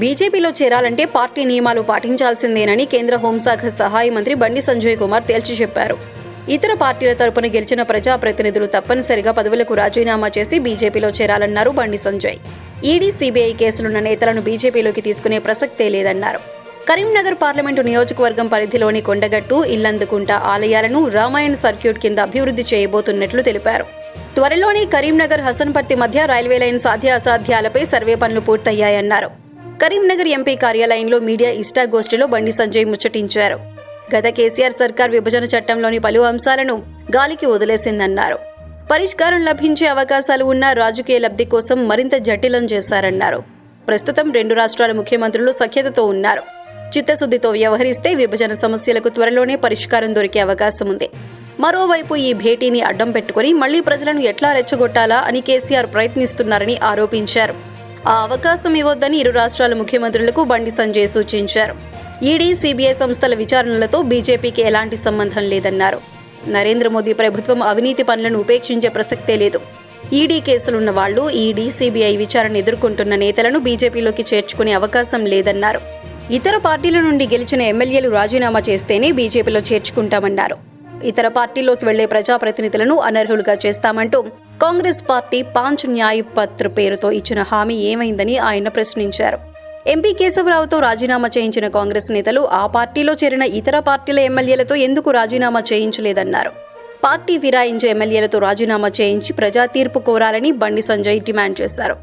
బీజేపీలో చేరాలంటే పార్టీ నియమాలు పాటించాల్సిందేనని కేంద్ర హోంశాఖ సహాయ మంత్రి బండి సంజయ్ కుమార్ తేల్చి చెప్పారు. ఇతర పార్టీల తరపున గెలిచిన ప్రజాప్రతినిధులు తప్పనిసరిగా పదవులకు రాజీనామా చేసి బీజేపీలో చేరాలన్నారు బండి సంజయ్. ఈడీ సీబీఐ కేసులున్న నేతలను బీజేపీలోకి తీసుకునే ప్రసక్తే లేదన్నారు. కరీంనగర్ పార్లమెంటు నియోజకవర్గం పరిధిలోని కొండగట్టు ఇల్లందుకుంట ఆలయాలను రామాయణ సర్క్యూట్ కింద అభివృద్ధి చేయబోతున్నట్లు తెలిపారు. త్వరలోనే కరీంనగర్ హసన్పట్టి మధ్య రైల్వే లైన్ సాధ్య అసాధ్యాలపై సర్వే పనులు పూర్తయ్యాయన్నారు. కరీంనగర్ ఎంపీ కార్యాలయంలో మీడియా ఇష్టాగోష్ఠిలో బండి సంజయ్ ముచ్చటించారు. గత కేసీఆర్ సర్కార్ విభజన చట్టంలోని పలు అంశాలను గాలికి వదిలేసిందన్నారు. పరిష్కారం లభించే అవకాశాలు ఉన్న రాజకీయ లబ్ధి కోసం మరింత జటిలం చేశారన్నారు. ప్రస్తుతం రెండు రాష్ట్రాల ముఖ్యమంత్రులు సఖ్యతతో ఉన్నారు. చిత్తశుద్ధితో వ్యవహరిస్తే విభజన సమస్యలకు త్వరలోనే పరిష్కారం దొరికే అవకాశం ఉంది. మరోవైపు ఈ భేటీని అడ్డం పెట్టుకుని మళ్ళీ ప్రజలను ఎట్లా రెచ్చగొట్టాలా అని కేసీఆర్ ప్రయత్నిస్తున్నారని ఆరోపించారు. ఆ అవకాశం ఇవ్వొద్దని ఇరు రాష్ట్రాల ముఖ్యమంత్రులకు బండి సంజయ్ సూచించారు. ఈడీ సిబిఐ సంస్థల విచారణలతో బీజేపీకి ఎలాంటి సంబంధం లేదన్నారు. నరేంద్ర మోదీ ప్రభుత్వం అవినీతి పనులను ఉపేక్షించే ప్రసక్తే లేదు. ఈడీ కేసులున్న వాళ్ళు ఈడీ సిబిఐ విచారణ ఎదుర్కొంటున్న నేతలను బీజేపీలోకి చేర్చుకునే అవకాశం లేదన్నారు. ఇతర పార్టీల నుండి గెలిచిన ఎమ్మెల్యేలు రాజీనామా చేస్తేనే బీజేపీలో చేర్చుకుంటామన్నారు. ఇతర పార్టీలోకి వెళ్ళే ప్రజాప్రతినిధులను అనర్హులుగా చేస్తామంటూ కాంగ్రెస్ పార్టీ పాంచ్ న్యాయ్ పత్ర పేరుతో ఇచ్చిన హామీ ఏమైందని ఆయన ప్రశ్నించారు. ఎంపీ కేశవరావుతో రాజీనామా చేయించిన కాంగ్రెస్ నేతలు ఆ పార్టీలో చేరిన ఇతర పార్టీల ఎమ్మెల్యేలతో ఎందుకు రాజీనామా చేయించలేదన్నారు. పార్టీ ఫిరాయించే ఎమ్మెల్యేలతో రాజీనామా చేయించి ప్రజా తీర్పు కోరాలని బండి సంజయ్ డిమాండ్ చేశారు.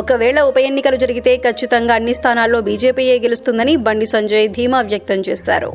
ఒకవేళ ఉప ఎన్నికలు జరిగితే ఖచ్చితంగా అన్ని స్థానాల్లో బీజేపీయే గెలుస్తుందని బండి సంజయ్ ధీమా వ్యక్తం చేశారు.